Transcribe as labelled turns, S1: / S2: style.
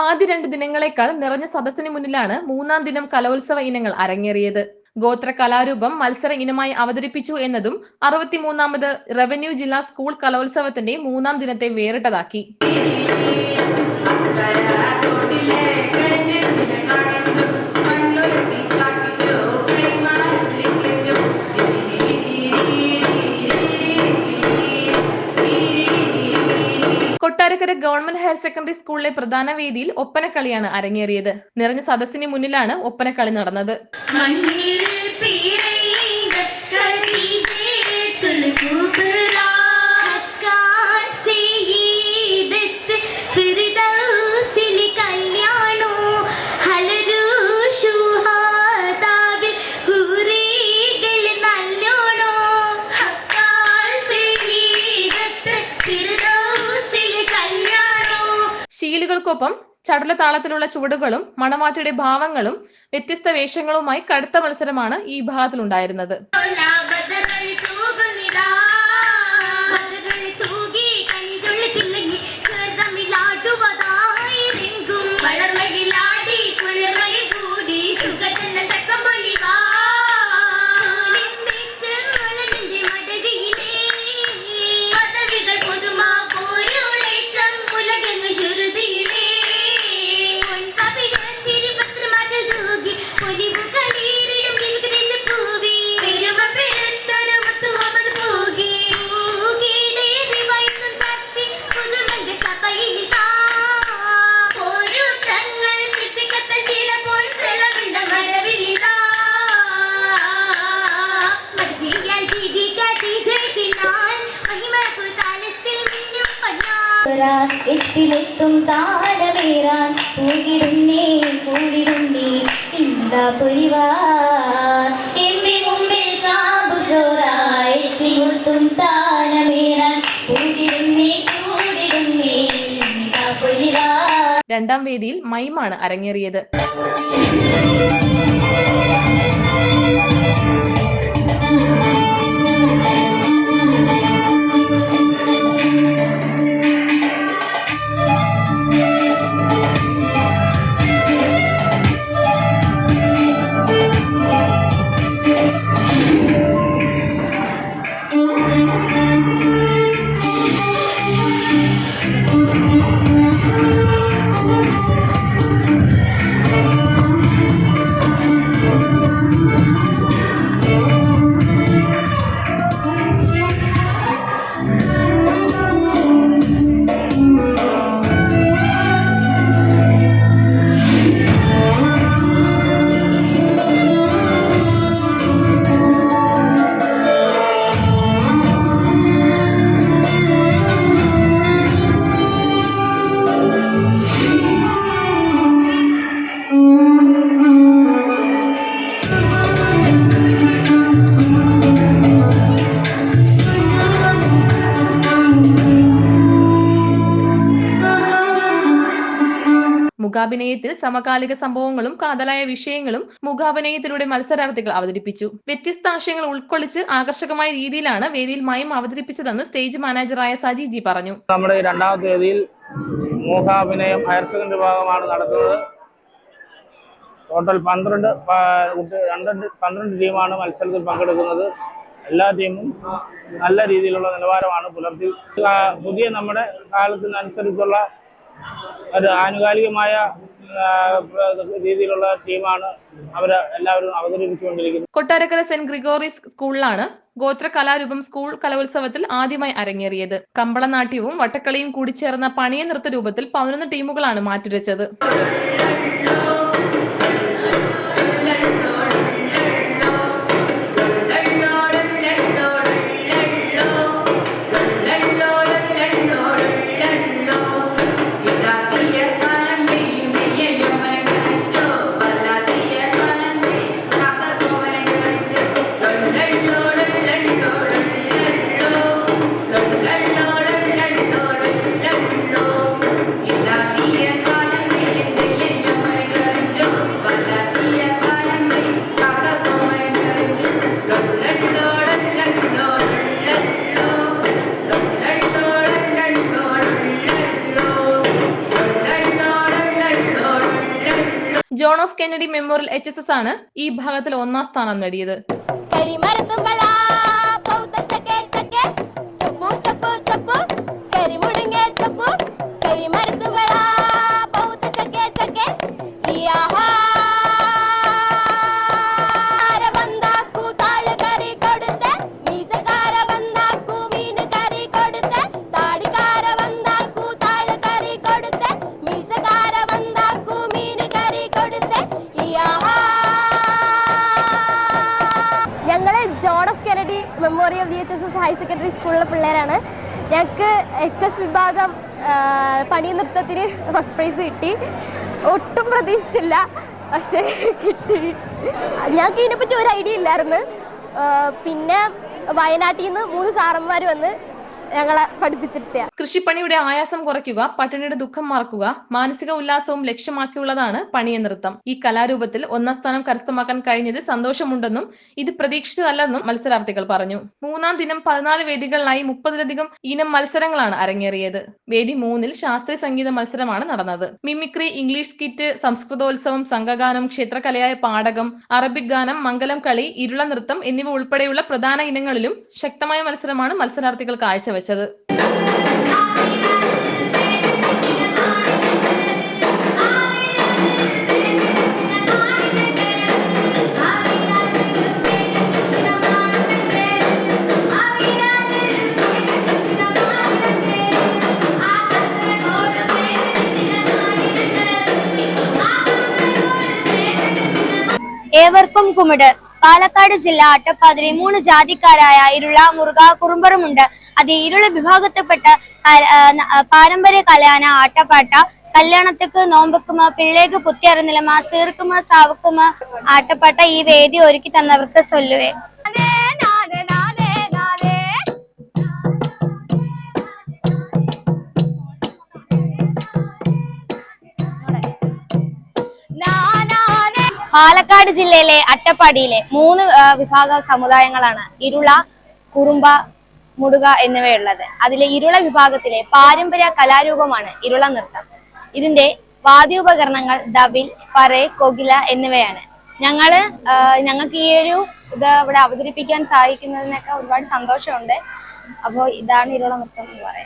S1: ആദ്യ രണ്ട് ദിനങ്ങളെക്കാൾ നിറഞ്ഞ സദസ്സിന് മുന്നിലാണ് മൂന്നാം ദിനം കലോത്സവ ഇനങ്ങൾ അരങ്ങേറിയത്. ഗോത്ര കലാരൂപം മത്സര ഇനമായി അവതരിപ്പിച്ചു എന്നതും അറുപത്തിമൂന്നാമത് റവന്യൂ ജില്ലാ സ്കൂൾ കലോത്സവത്തിന്റെ മൂന്നാം ദിനത്തെ വേറിട്ടതാക്കി. ഗവൺമെന്റ് ഹയർ സെക്കൻഡറി സ്കൂളിലെ പ്രധാന വേദിയിൽ ഒപ്പനക്കളിയാണ് അരങ്ങേറിയത്. നിറഞ്ഞ സദസ്സിന് മുന്നിലാണ് ഒപ്പനക്കളി നടന്നത്. ശീലുകൾക്കൊപ്പം ചടുല താളത്തിലുള്ള ചുവടുകളും മണവാട്ടിയുടെ ഭാവങ്ങളും വ്യത്യസ്ത വേഷങ്ങളുമായി കടുത്ത മത്സരമാണ് ഈ വിഭാഗത്തിലുണ്ടായിരുന്നത്.
S2: പന്നാ എത്തിലെത്തും താരമേറാൻ പൂകിടുന്നേ കൂടിടുന്നേ ഇന്താ പുരിവാൻ. എമ്മി മുമ്പിൽ കാമ്പുചോറ എത്തിമുത്തും താരമേറാൻ പൂകിടുന്നേ കൂടിടുന്നേ ഇന്താ പുരിവാൻ.
S1: രണ്ടാം വേദിയിൽ മൈമാണ് അരങ്ങേറിയത്. Thank you. മുഖാഭിനയത്തിൽ സമകാലിക സംഭവങ്ങളും കാതലായ വിഷയങ്ങളും മുഖാഭിനയത്തിലൂടെ മത്സരാർത്ഥികൾ അവതരിപ്പിച്ചു. വ്യത്യസ്ത ആശയങ്ങൾ ഉൾക്കൊള്ളിച്ച് ആകർഷകമായ രീതിയിലാണ് വേദിയിൽ മയം അവതരിപ്പിച്ചതെന്ന് സ്റ്റേജ് മാനേജറായ സജിജി പറഞ്ഞു.
S3: നമ്മുടെ രണ്ടാം തീയതിയിൽ മൂകാഭിനയം ഹയർ സെക്കൻഡറി വിഭാഗമാണ് നടത്തുന്നത്. ടോട്ടൽ പന്ത്രണ്ട് രണ്ട് പന്ത്രണ്ട് ടീമാണ് മത്സരത്തിൽ പങ്കെടുക്കുന്നത്. എല്ലാ ടീമും നല്ല രീതിയിലുള്ള നിലവാരമാണ് പുലർത്തി പുതിയ നമ്മുടെ കാലത്തിനനുസരിച്ചുള്ള ഒരു ആനുകാലികമായ രീതിയിലുള്ള ടീമാണ് അവർ എല്ലാവരും അവതരിപ്പിച്ചുകൊണ്ടിരിക്കുന്നത്.
S1: കൊട്ടാരക്കര സെന്റ് ഗ്രിഗോറിയസ് സ്കൂളിലാണ് ഗോത്ര കലാരൂപം സ്കൂൾ കലോത്സവത്തിൽ ആദ്യമായി അരങ്ങേറിയത്. കമ്പളനാട്യവും വട്ടക്കളിയും കൂടി ചേർന്ന പണിയ നൃത്ത രൂപത്തിൽ പതിനൊന്ന് ടീമുകളാണ് മാറ്റുരച്ചത് ോ.
S4: Kennedy memorial H S S ആണ് ഈ ഭാഗത്തിൽ ഒന്നാം സ്ഥാനം നേടിയത്.
S5: കരിമരത്തുമ്പള H S S higher secondary സ്കൂളിലെ പിള്ളേരാണ്. ഞങ്ങൾക്ക് എച്ച് എസ് വിഭാഗം പണി നൃത്തത്തിന് ഫസ്റ്റ് പ്രൈസ് കിട്ടി. ഒട്ടും പ്രതീക്ഷിച്ചില്ല. പക്ഷേ കിട്ടി. ഞങ്ങൾക്ക് ഇതിനെപ്പറ്റി ഒരു ഐഡിയ ഇല്ലായിരുന്നു. പിന്നെ വയനാട്ടിൽ നിന്ന് മൂന്ന് സാറന്മാർ വന്ന് ഞങ്ങളെ പഠിപ്പിച്ചിട്ട്
S4: കൃഷിപ്പണിയുടെ ആയാസം കുറയ്ക്കുക പട്ടിണിയുടെ ദുഃഖം മറക്കുക മാനസിക ഉല്ലാസവും ലക്ഷ്യമാക്കിയുള്ളതാണ് പണിയ നൃത്തം ഈ കലാരൂപത്തിൽ ഒന്നാം സ്ഥാനം കരസ്ഥമാക്കാൻ കഴിഞ്ഞത് സന്തോഷമുണ്ടെന്നും ഇത് പ്രതീക്ഷിച്ചതല്ലെന്നും മത്സരാർത്ഥികൾ പറഞ്ഞു. മൂന്നാം ദിനം പതിനാല് വേദികളിലായി മുപ്പതിലധികം ഇനം മത്സരങ്ങളാണ് അരങ്ങേറിയത്. വേദി മൂന്നിൽ ശാസ്ത്രീയ സംഗീത മത്സരമാണ് നടന്നത്. മിമിക്രി ഇംഗ്ലീഷ് സ്കിറ്റ് സംസ്കൃതോത്സവം സംഘഗാനം ക്ഷേത്രകലയായ പാടകം അറബിക് ഗാനം മംഗലം കളി ഇരുള നൃത്തം എന്നിവ ഉൾപ്പെടെയുള്ള പ്രധാന ഇനങ്ങളിലും ശക്തമായ മത്സരമാണ് മത്സരാർത്ഥികൾ കാഴ്ചവെച്ചത്.
S2: ഏവർക്കും കുമിട്. പാലക്കാട് ജില്ല അട്ടപ്പാതിരി മൂന്ന് ജാതിക്കാരായ ഇരുള മുറുക കുറുമ്പറുമുണ്ട്. അത് ഈരുള്ള വിഭാഗത്തിൽപ്പെട്ട പാരമ്പര്യ കലയാണ് ആട്ടപ്പാട്ട. കല്യാണത്തിക്ക് നോമ്പക്കുമ പിള്ളേക്ക് പുത്തിയറിനിലമ സീർക്കുമ സാവുക്കുമ ആട്ടപ്പാട്ട ഈ വേദി ഒരുക്കി തന്നവർക്ക് സൊല്ലുവേ പാലക്കാട് ജില്ലയിലെ അട്ടപ്പാടിയിലെ മൂന്ന് വിഭാഗ സമുദായങ്ങളാണ്. ഇരുള കുറുമ്പ മുടുക എന്നിവയുള്ളത്. അതിലെ ഇരുള വിഭാഗത്തിലെ പാരമ്പര്യ കലാരൂപമാണ് ഇരുള നൃത്തം. ഇതിന്റെ വാദ്യോപകരണങ്ങൾ ദവിൽ പറേ കൊകില എന്നിവയാണ്. ഞങ്ങൾ ഞങ്ങൾക്ക് ഈ ഒരു ഇത് ഇവിടെ അവതരിപ്പിക്കാൻ സഹായിക്കുന്നതിനൊക്കെ ഒരുപാട് സന്തോഷമുണ്ട്. അപ്പോൾ ഇതാണ് ഇരുള നൃത്തം എന്ന് പറയുന്നത്.